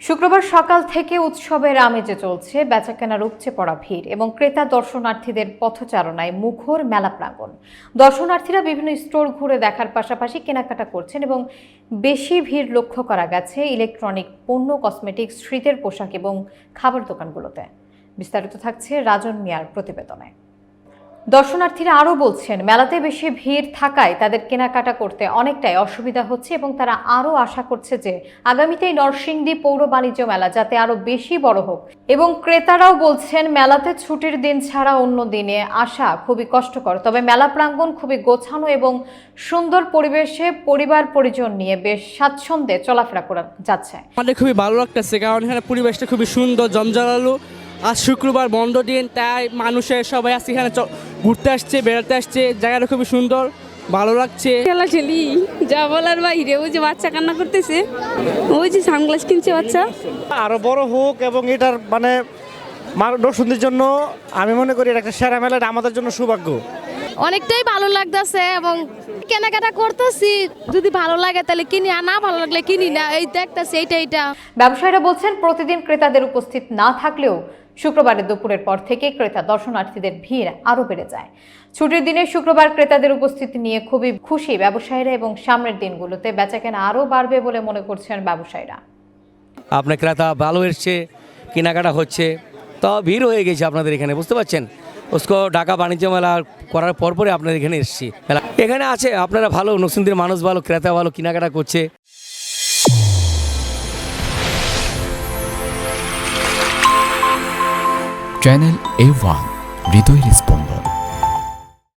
শুক্রবার সকাল থেকে উৎসবের আমেজে চলছে বেচাকেনার উপচে পড়া ভিড় এবং ক্রেতা দর্শনার্থীদের পথচারণায় মুখর মেলা প্রাঙ্গণ। দর্শনার্থীরা বিভিন্ন স্টোর ঘুরে দেখার পাশাপাশি কেনাকাটা করছেন এবং বেশি ভিড় লক্ষ্য করা গেছে ইলেকট্রনিক পণ্য, কসমেটিক্স, শীতের পোশাক এবং খাবার দোকানগুলোতে। বিস্তারিত থাকছে রাজন মিয়ার প্রতিবেদনে। দর্শনার্থীরা আরও বলছেন, মেলাতে বেশি ভিড় থাকায় তাদের কেনাকাটা করতে অনেকটাই অসুবিধা হচ্ছে এবং তারা আরও আশা করছে যে আগামীতে এই নরসিংদী পৌর বাণিজ্য মেলা যাতে আরও বেশি বড় হোক। এবং ক্রেতারাও বলছেন, মেলাতে ছুটির দিন ছাড়া অন্য দিনে আসা খুবই কষ্টকর। তবে মেলা প্রাঙ্গণ খুবই গোছানো এবং সুন্দর পরিবেশে পরিবার পরিজন নিয়ে বেশ স্বাচ্ছন্দ্যে চলাফেরা করা যাচ্ছে। আমাদের খুবই ভালো লাগতেছে, কারণ এখানে পরিবেশটা খুবই সুন্দর, জমজমালো। আজ শুক্রবার বন্ধ দিন, তাই মানুষের সবাই আসছে এখানে ঘুরতে আসছে বেড়াতে আসছে জায়গাটা খুবই সুন্দর ভালো লাগছে। খেলা খেলি যা বলার বাইরে ওই যে বাচ্চা কান্না করতেছে ওই যে সানগ্লাস কিনছে বাচ্চা। আরও বড় হোক এবং এটার মানে মা- দর্শকদের জন্য আমি মনে করি এটা একটা সেরা মেলাটা আমাদের জন্য সৌভাগ্য। অনেকটাই ভালো লাগতেছে এবং কেনাকাটা করতেছি। যদি ভালো লাগে তাহলে কিনি আর না ভালো লাগলে কিনি না। এই দেখতেছি এইটা এইটা। ব্যবসায়ীরা বলছেন প্রতিদিন ক্রেতাদের উপস্থিত না থাকলেও শুক্রবারের দুপুরের পর থেকে ক্রেতা দর্শনার্থীদের ভিড় আরও বেড়ে যায়। ছুটির দিনে শুক্রবার ক্রেতাদের উপস্থিতি নিয়ে খুবই খুশি ব্যবসায়ীরা এবং সামনের দিনগুলোতে বেচাকেনা আরও বাড়বে বলে মনে করছেন ব্যবসায়ীরা। আপনার ক্রেতা ভালো এসছে কেনাকাটা হচ্ছে তো ভিড় হয়ে গেছে আপনাদের এখানে বুঝতে পারছেন? উসকো ঢাকা বাণিজ্য মেলা করার পর পরে আপনাদের এখানে এসেছি। মেলা এখানে আছে, আপনারা ভালো নসুন্দির মানুষ ভালো, ক্রেতা ভালো, কেনাকাটা করছে। চ্যানেল এ ওয়ান হৃদয়ের স্পন্দন।